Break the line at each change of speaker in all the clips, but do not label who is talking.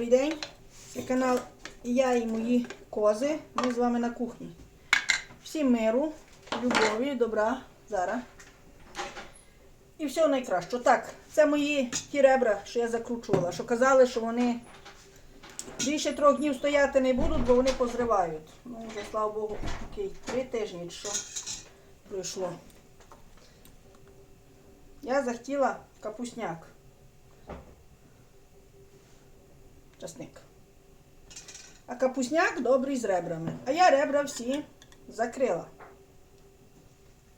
Добрий день. Це канал Я і мої кози. Ми з вами на кухні. Всім миру, любові, добра, зараз. І всього найкращого. Так, це мої ті ребра, що я закручувала, що казали, що вони більше трьох днів стояти не будуть, бо вони позривають. Ну, вже, слава Богу, окей, три тижні що пройшло. Я захотіла капусняк. Часник. А капусняк добрий з ребрами. А я ребра всі закрила.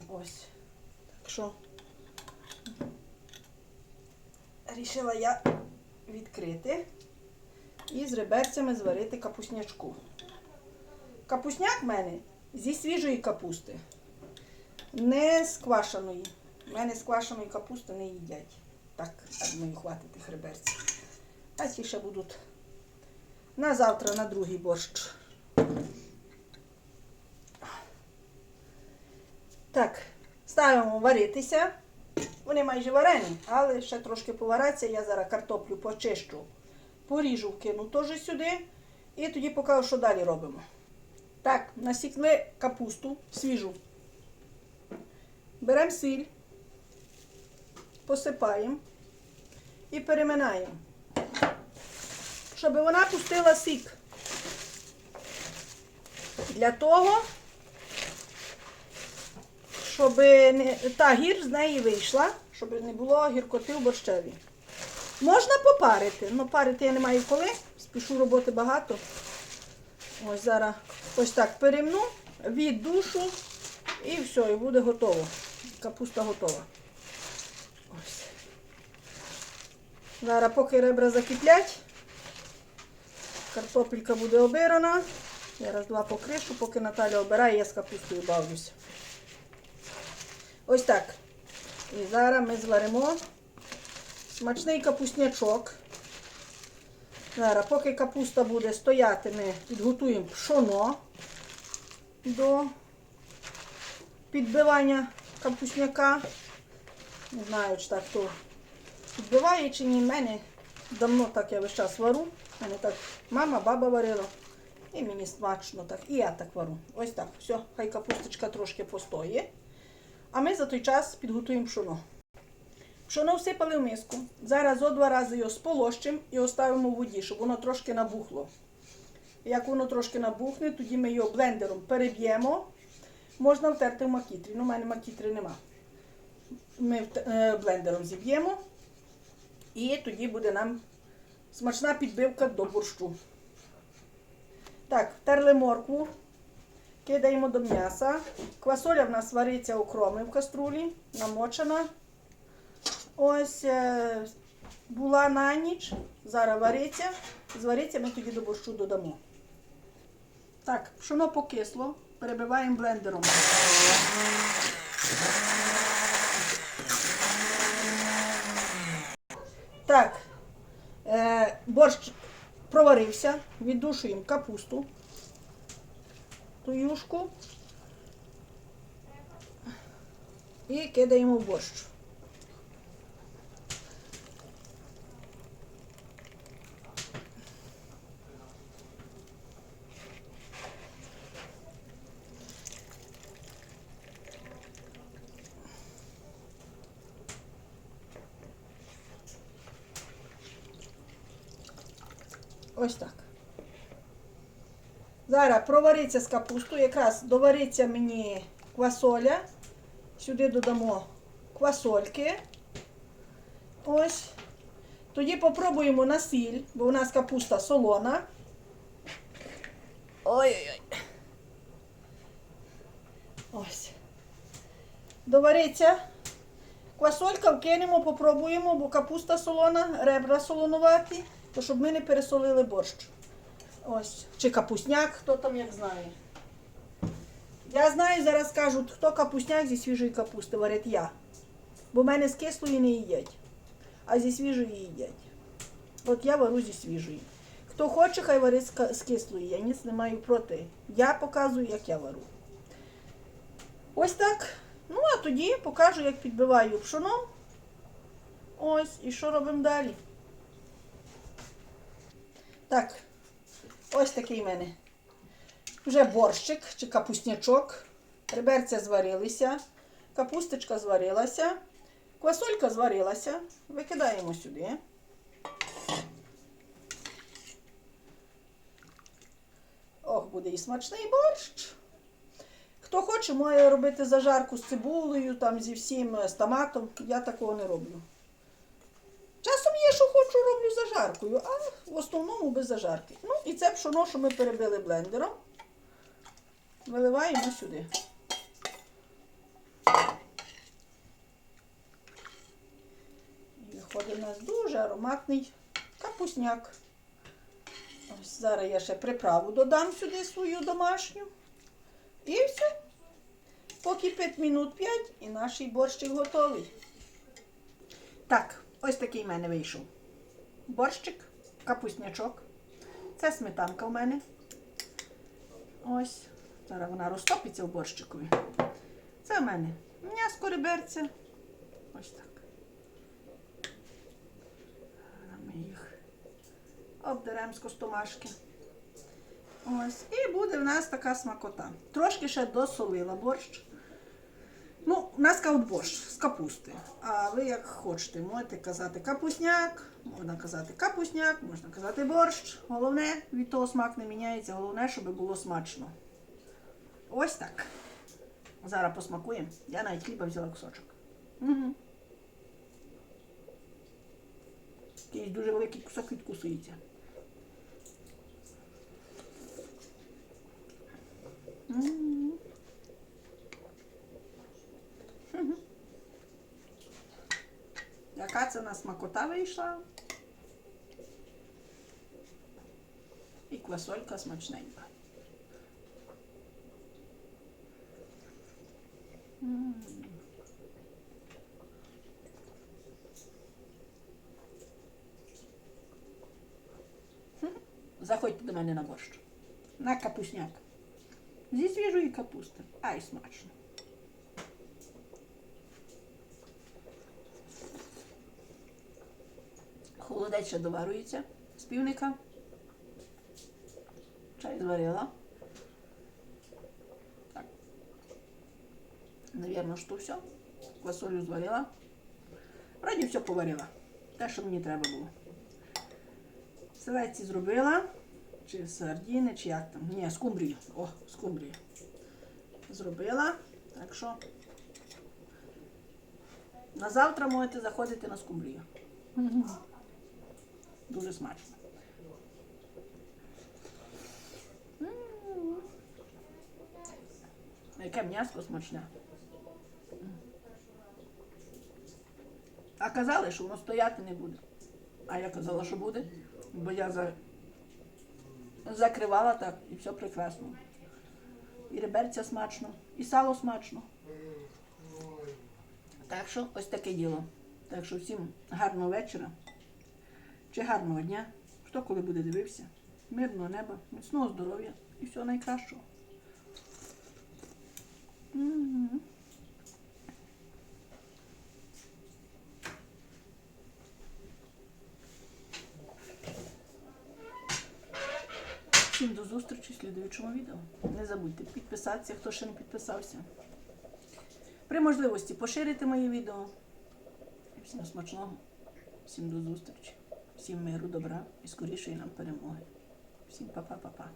Ось. Так що рішила я відкрити і з реберцями зварити капуснячку. Капусняк в мене зі свіжої капусти. Не з квашеної. У мене з квашеної капусти не їдять. Так, так мені хватить тих реберців. А ці ще будуть на завтра, на другий борщ. Так, ставимо варитися. Вони майже варені, але ще трошки поваряться. Я зараз картоплю почищу, поріжу, вкину теж сюди. І тоді покажу, що далі робимо. Так, насікли капусту свіжу. Беремо сіль, посипаємо і переминаємо щоб вона пустила сік. Для того, щоб не, та гір з неї вийшла, щоб не було гіркоти в борщеві. Можна попарити, але парити я не маю коли, спішу роботи багато. Ось зараз ось так перемну, від душу і все, і буде готово. Капуста готова. Ось. Зараз, поки ребра закиплять, Картопелька буде обирана. Я раз два покришу, поки Наталя обирає, я з капустою бавлюся. Ось так. І зараз ми зваримо смачний капуснячок. Зараз, поки капуста буде стояти, ми підготуємо пшоно до підбивання капусняка. Не знаю, чи так хто підбиває, чи ні. В мене давно так я весь час вару. У мене так мама, баба варила. І мені смачно так. І я так вару. Ось так. Все, хай капусточка трошки постоє. А ми за той час підготуємо пшоно. Пшоно всипали в миску. Зараз зо два рази його сполощимо і оставимо в воді, щоб воно трошки набухло. Як воно трошки набухне, тоді ми його блендером переб'ємо. Можна втерти в макітрі. Ну, в мене макітри нема. Ми е, блендером зіб'ємо. І тоді буде нам смачна підбивка до борщу. Так, втерли моркву, кидаємо до м'яса. Квасоля в нас вариться окроми в каструлі, намочена. Ось е, була на ніч, зараз вариться. Звариться, ми тоді до борщу додамо. Так, пшоно покисло, перебиваємо блендером. Так, борщ проварився, віддушуємо капусту, ту юшку і кидаємо в борщ. Ось так. Зараз провариться з капустою, якраз довариться мені квасоля. Сюди додамо квасольки. Ось. Тоді попробуємо на сіль, бо у нас капуста солона. Ой-ой-ой. Ось. Довариться. Квасолька вкинемо, попробуємо, бо капуста солона, ребра солонуваті то щоб ми не пересолили борщ. Ось. Чи капусняк, хто там як знає. Я знаю, зараз кажуть, хто капусняк зі свіжої капусти варить я. Бо в мене з кислої не їдять, а зі свіжої їдять. От я вару зі свіжої. Хто хоче, хай варить з кислої. Я ніц не маю проти. Я показую, як я вару. Ось так. Ну, а тоді покажу, як підбиваю пшоном. Ось, і що робимо далі. Так, ось такий в мене. Вже борщик чи капуснячок. Реберця зварилися, капусточка зварилася, квасолька зварилася. Викидаємо сюди. Ох, буде і смачний борщ. Хто хоче, має робити зажарку з цибулею, там зі всім е, з томатом. Я такого не роблю. Часом є, що хочу, роблю зажаркою, а в основному без зажарки. Ну і це пшоно, що ми перебили блендером, виливаємо сюди. І виходить у нас дуже ароматний капусняк. Ось зараз я ще приправу додам сюди свою домашню. І все. Поки 5 минут 5 і наш борщик готовий. Так, ось такий в мене вийшов. Борщик, капуснячок. Це сметанка в мене. Ось. Зараз вона розтопиться в борщикові. Це в мене м'яско реберця. Ось так. Ми їх обдеремо з костомашки. Ось. І буде в нас така смакота. Трошки ще досолила борщ. У нас кажуть борщ з капусти. А ви як хочете, можете казати капусняк, можна казати капусняк, можна казати борщ. Головне, від того смак не міняється, головне, щоб було смачно. Ось так. Зараз посмакуємо. Я навіть хліба взяла кусочок. Угу. Якийсь дуже великий кусок відкусується. М. Нас смакота вийшла? І квасолька смачненька. Заходьте до мене на борщ. На капусняк. Зі свіжої капусти. Ай, смачно. Холодець доварюється з півника. Чай зварила. Так. Навірно, що все. Квасолю зварила. Вроді все поварила. Те, що мені треба було. Селедці зробила. Чи сардіни, чи як там. Ні, скумбрію. О, скумбрію. Зробила. Так що на завтра можете заходити на скумбрію. Дуже смачно. Яке м'ясо смачне. А казали, що воно стояти не буде. А я казала, що буде, бо я за... закривала так і все прекрасно. І реберця смачно, і сало смачно. Так що ось таке діло. Так що всім гарного вечора чи гарного дня, хто коли буде дивився, мирного неба, міцного здоров'я і всього найкращого. Всім до зустрічі в слідуючому відео. Не забудьте підписатися, хто ще не підписався. При можливості поширити мої відео. Всім смачного, всім до зустрічі, всім миру, добра і скорішої нам перемоги. Всім па-па-па-па.